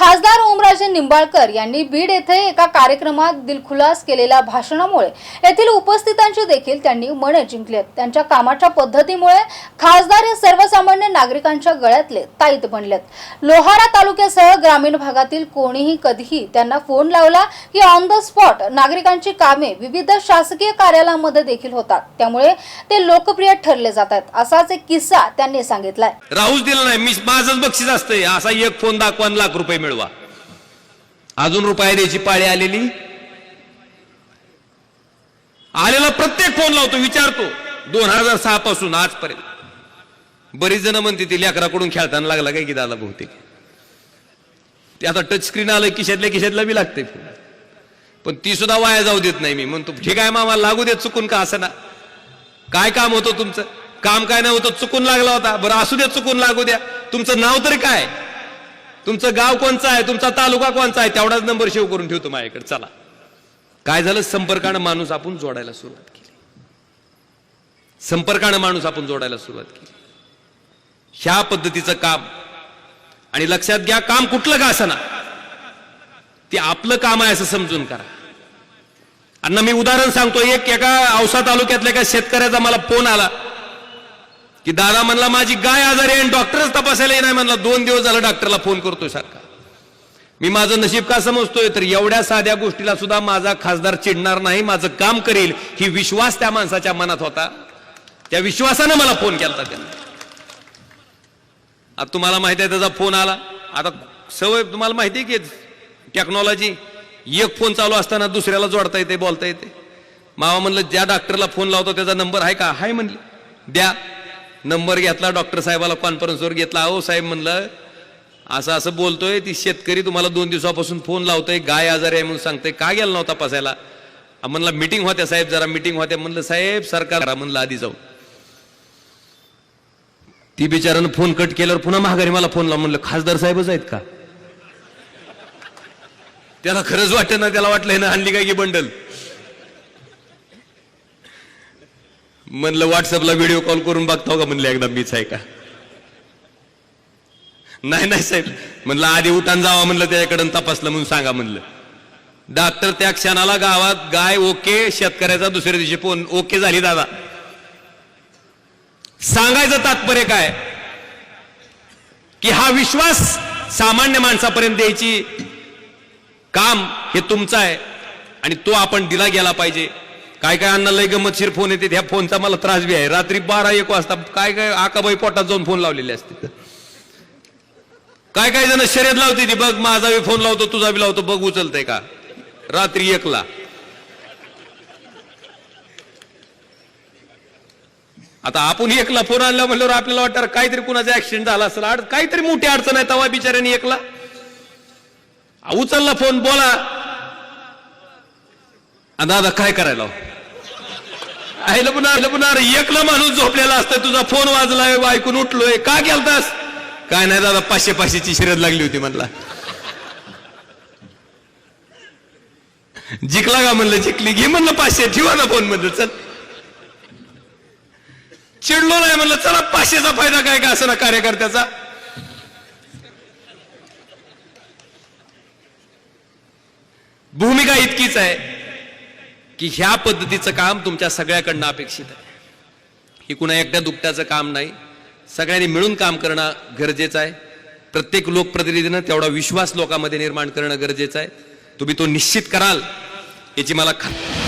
खासदार ओमराजे निंबाळकर यांनी बीड येथे एका कार्यक्रमात दिलखुलास केलेल्या भाषणामुळे येथील उपस्थितांची देखील त्यांनी मने जिंकलेत त्यांच्या कामाच्या पद्धतीमुळे खासदार हे सर्वसामान्य नागरिकांच्या गळ्यातले ताईत बनलेत लोहारा तालुक्यासह ग्रामीण भागातील कोणीही कधीही त्यांना फोन लावला की ऑन द स्पॉट नागरिकांची कामे विविध शासकीय कार्यालयामध्ये देखील होतात. त्यामुळे ते लोकप्रिय ठरले जातात असाच एक किस्सा त्यांनी सांगितलाय. राहूच दिला नाही. मी माझंच बक्षीस असते असा एक फोन दाखवा लाख रुपये मिळवा. अजून रुपया द्यायची पाळी आलेली? आलेला प्रत्येक फोन लावतो विचारतो. दोन हजार सहा पासून आजपर्यंत. बरीच जण म्हणते ती लेकराकडून खेळताना लागला काय की दादा बहुतेक? ते आता टच स्क्रीन आलं किशातल्या किशातला बी लागते पण ती सुद्धा वाया जाऊ देत नाही मी म्हणतो ठीक आहे मामा लागू देत चुकून का असं ना? काय काम होतं तुमचं? काम काय नाही होतं चुकून लागला होता. बरं असू द्या चुकून लागू द्या. तुमचं नाव तरी काय? तुमचं गाव कोणचं आहे? तुमचा तालुका कोणचा आहे? तेवढाच नंबर शेव करून ठेवतो माझ्याकडे. चला. काय झालं? संपर्कानं माणूस आपण जोडायला सुरुवात केली. संपर्कानं माणूस आपण जोडायला सुरुवात केली. ह्या पद्धतीचं काम आणि लक्षात घ्या काम कुठलं का असना ते आपलं काम आहे असं समजून करा. अण्णा मी उदाहरण सांगतो. एक एका औसा तालुक्यातल्या एका शेतकऱ्याचा मला फोन आला. की दादा म्हणला माझी गाय आजारी आहे आणि डॉक्टरच तपासायला नाही म्हणला दोन दिवस झालं डॉक्टरला फोन करतोय सारखा. मी माझं नशीब का समजतोय? तर एवढ्या साध्या गोष्टीला सुद्धा माझा खासदार चिडणार नाही माझं काम करेल ही विश्वास त्या माणसाच्या मनात होता. त्या विश्वासानं मला फोन केला त्यांना. आता तुम्हाला माहिती आहे त्याचा फोन आला. आता सवय तुम्हाला माहिती आहे की टेक्नॉलॉजी एक फोन चालू असताना दुसऱ्याला जोडता येते बोलता येते. मामा म्हणलं ज्या डॉक्टरला फोन लावतो त्याचा नंबर आहे का? हाय म्हणले. द्या. नंबर घेतला डॉक्टर साहेबाला कॉन्फरन्सवर घेतला. अहो साहेब म्हणलं असं असं बोलतोय ती शेतकरी तुम्हाला दोन दिवसापासून फोन लावतोय गाय आजारी आहे म्हणून सांगतोय. का गेला नव्हता तपासायला म्हणला म्हणलं मिटिंग होत्या साहेब जरा मिटिंग होत्या. म्हणलं साहेब सरकार म्हणलं आधी जाऊ. ती बिचारानं फोन कट केल्यावर पुन्हा महागारी मला फोन लावून म्हणलं खासदार साहेबच आहेत का? त्याला खरंच वाटत ना त्याला वाटलं ना आणली काय की बंडल? म्हणलं व्हॉट्सअपला व्हिडिओ कॉल करून बघतो का? म्हणलं एकदा मीच आहे का? नाही नाही साहेब. म्हणलं आधी उठान जावा म्हणलं त्याच्याकडून तपासलं म्हणून सांगा म्हणलं. डॉक्टर त्या क्षणाला गावात गाय ओके शेतकऱ्याचा दुसऱ्या दिवशी फोन ओके झाली दादा. सांगायचं तात्पर्य काय? की हा विश्वास सामान्य माणसापर्यंत द्यायची काम हे तुमचं आहे आणि तो आपण दिला गेला पाहिजे. काय काय अण्णा लय गमतशीर फोन येते ह्या फोनचा मला त्रास बी आहे. रात्री बारा एक वाजता काय काय आकाबाई पोटात जाऊन फोन लावलेले असते. काय काय जण शर्यत लावते ती बघ माझा बी फोन लावतो तुझा बी लावतो बघ उचलतंय का. रात्री एकला. आता आपण एकला फोन आणला म्हणल्यावर आपल्याला वाटतं काहीतरी कुणाचा ऍक्सिडेंट झाला असेल. काहीतरी मोठी अडचण आहे तवा बिचाऱ्याने एकला. उचलला फोन बोला. आ, दादा काय करायला हो? पुन्हा एकला माणूस झोपलेला असतं तुझा फोन वाजलाय ऐकून उठलोय का गेलतास? काय नाही दादा पाचशे पाचशेची शिरत लागली होती म्हणला. जिंकला का म्हणलं जिंकली? घे म्हणलं पाचशे ठेवा ना फोन मधलं चल. चिडलो नाही म्हणलं चला पाचशेचा फायदा काय का असं ना कार्यकर्त्याचा? भूमिका इतकीच आहे. की ह्या पद्धतीचं काम तुमच्या सगळ्याकडनं अपेक्षित आहे. हे कुणा एकट्या दुपट्याचं काम नाही. सगळ्यांनी मिळून काम करणं गरजेचं आहे. प्रत्येक लोकप्रतिनिधीनं तेवढा विश्वास लोकांमध्ये निर्माण करणं गरजेचं आहे. तुम्ही तो निश्चित कराल याची मला खात्री